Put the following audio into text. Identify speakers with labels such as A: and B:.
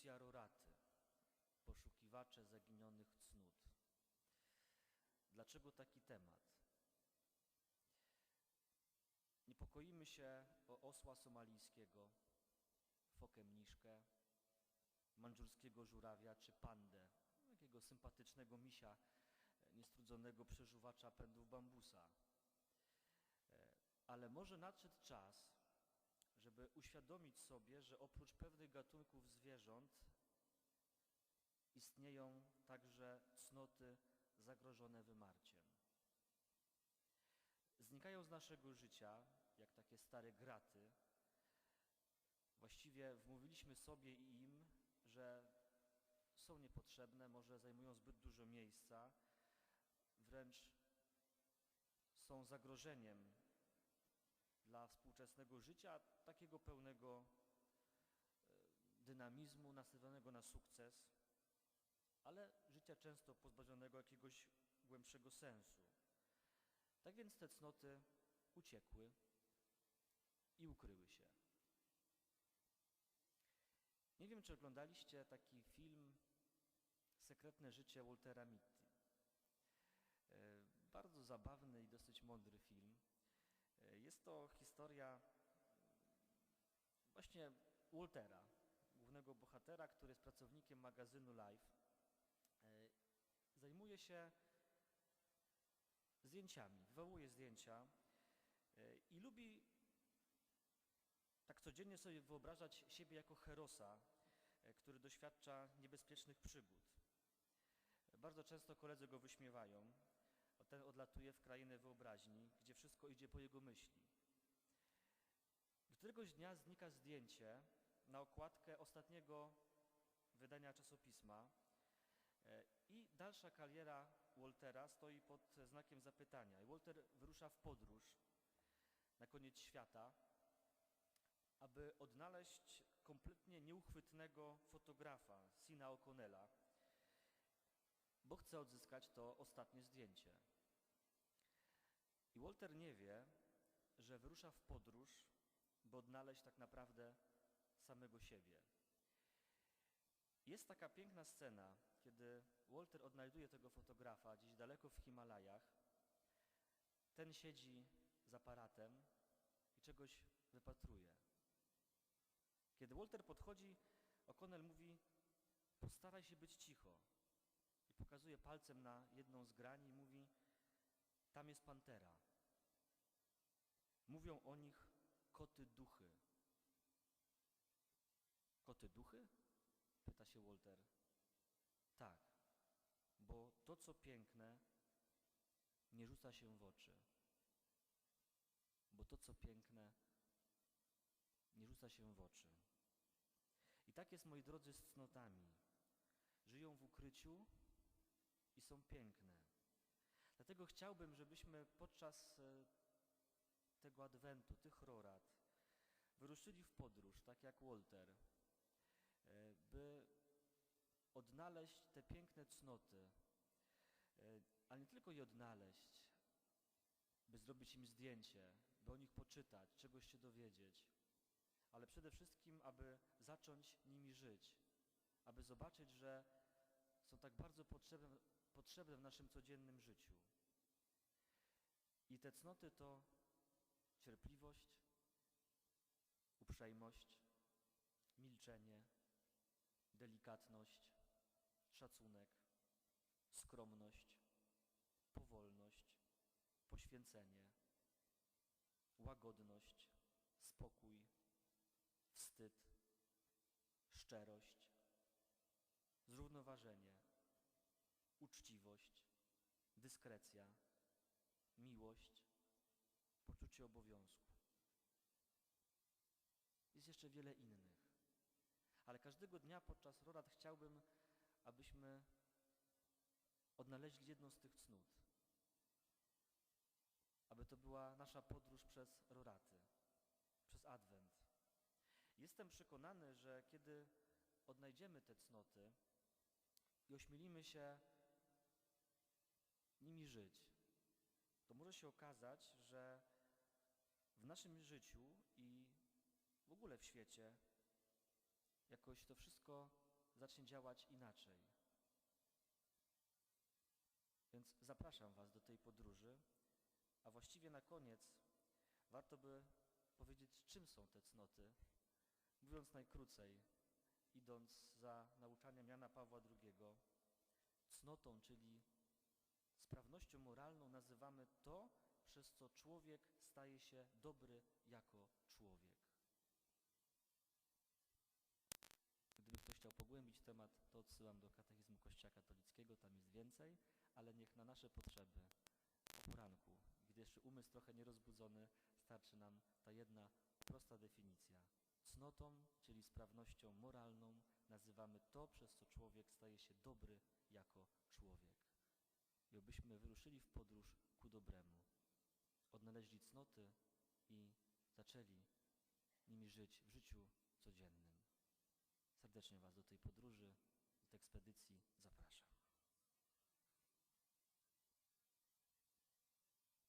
A: Audycja Roraty. Poszukiwacze zaginionych cnót. Dlaczego taki temat? Niepokoimy się o osła somalijskiego, fokę mniszkę, mandżurskiego żurawia czy pandę, takiego sympatycznego misia, niestrudzonego przeżuwacza pędów bambusa. Ale może nadszedł czas, żeby uświadomić sobie, że oprócz pewnych gatunków zwierząt istnieją także cnoty zagrożone wymarciem. Znikają z naszego życia, jak takie stare graty. Właściwie wmówiliśmy sobie i im, że są niepotrzebne, może zajmują zbyt dużo miejsca, wręcz są zagrożeniem dla współczesnego życia, takiego pełnego dynamizmu, nastawionego na sukces, ale życia często pozbawionego jakiegoś głębszego sensu. Tak więc te cnoty uciekły i ukryły się. Nie wiem, czy oglądaliście taki film Sekretne życie Waltera Mitty. Bardzo zabawny i dosyć mądry film. Jest to historia właśnie Waltera, głównego bohatera, który jest pracownikiem magazynu Life. Zajmuje się zdjęciami, wywołuje zdjęcia i lubi tak codziennie sobie wyobrażać siebie jako herosa, który doświadcza niebezpiecznych przygód. Bardzo często koledzy go wyśmiewają. Ten odlatuje w krainę wyobraźni, gdzie wszystko idzie po jego myśli. Któregoś dnia znika zdjęcie na okładkę ostatniego wydania czasopisma i dalsza kariera Waltera stoi pod znakiem zapytania. I Walter wyrusza w podróż na koniec świata, aby odnaleźć kompletnie nieuchwytnego fotografa, Sina O'Connella, bo chce odzyskać to ostatnie zdjęcie. Walter nie wie, że wyrusza w podróż, by odnaleźć tak naprawdę samego siebie. Jest taka piękna scena, kiedy Walter odnajduje tego fotografa gdzieś daleko w Himalajach. Ten siedzi z aparatem i czegoś wypatruje. Kiedy Walter podchodzi, O'Connell mówi, postaraj się być cicho. I pokazuje palcem na jedną z grani i mówi, tam jest pantera. Mówią o nich koty duchy. Koty duchy? Pyta się Walter. Tak, bo to, co piękne, nie rzuca się w oczy. Bo to, co piękne, nie rzuca się w oczy. I tak jest, moi drodzy, z cnotami. Żyją w ukryciu i są piękne. Dlatego chciałbym, żebyśmy podczas tego adwentu, tych rorat, wyruszyli w podróż, tak jak Walter, by odnaleźć te piękne cnoty, ale nie tylko je odnaleźć, by zrobić im zdjęcie, by o nich poczytać, czegoś się dowiedzieć, ale przede wszystkim, aby zacząć nimi żyć, aby zobaczyć, że są tak bardzo potrzebne, potrzebne w naszym codziennym życiu. I te cnoty to cierpliwość, uprzejmość, milczenie, delikatność, szacunek, skromność, powolność, poświęcenie, łagodność, spokój, wstyd, szczerość, zrównoważenie, uczciwość, dyskrecja, miłość, poczucie obowiązku. Jest jeszcze wiele innych. Ale każdego dnia podczas rorat chciałbym, abyśmy odnaleźli jedną z tych cnót. Aby to była nasza podróż przez roraty, przez adwent. Jestem przekonany, że kiedy odnajdziemy te cnoty i ośmielimy się nimi żyć, to może się okazać, że w naszym życiu i w ogóle w świecie jakoś to wszystko zacznie działać inaczej. Więc zapraszam Was do tej podróży, a właściwie na koniec warto by powiedzieć, czym są te cnoty. Mówiąc najkrócej, idąc za nauczaniem Jana Pawła II, cnotą, czyli sprawnością moralną nazywamy to, przez co człowiek staje się dobry jako człowiek. Gdyby ktoś chciał pogłębić temat, to odsyłam do katechizmu Kościoła katolickiego, tam jest więcej, ale niech na nasze potrzeby o poranku, gdy jeszcze umysł trochę nierozbudzony, starczy nam ta jedna prosta definicja. Cnotą, czyli sprawnością moralną, nazywamy to, przez co człowiek staje się dobry jako człowiek. I obyśmy wyruszyli w podróż ku dobremu, odnaleźli cnoty i zaczęli nimi żyć w życiu codziennym. Serdecznie Was do tej podróży, do tej ekspedycji zapraszam.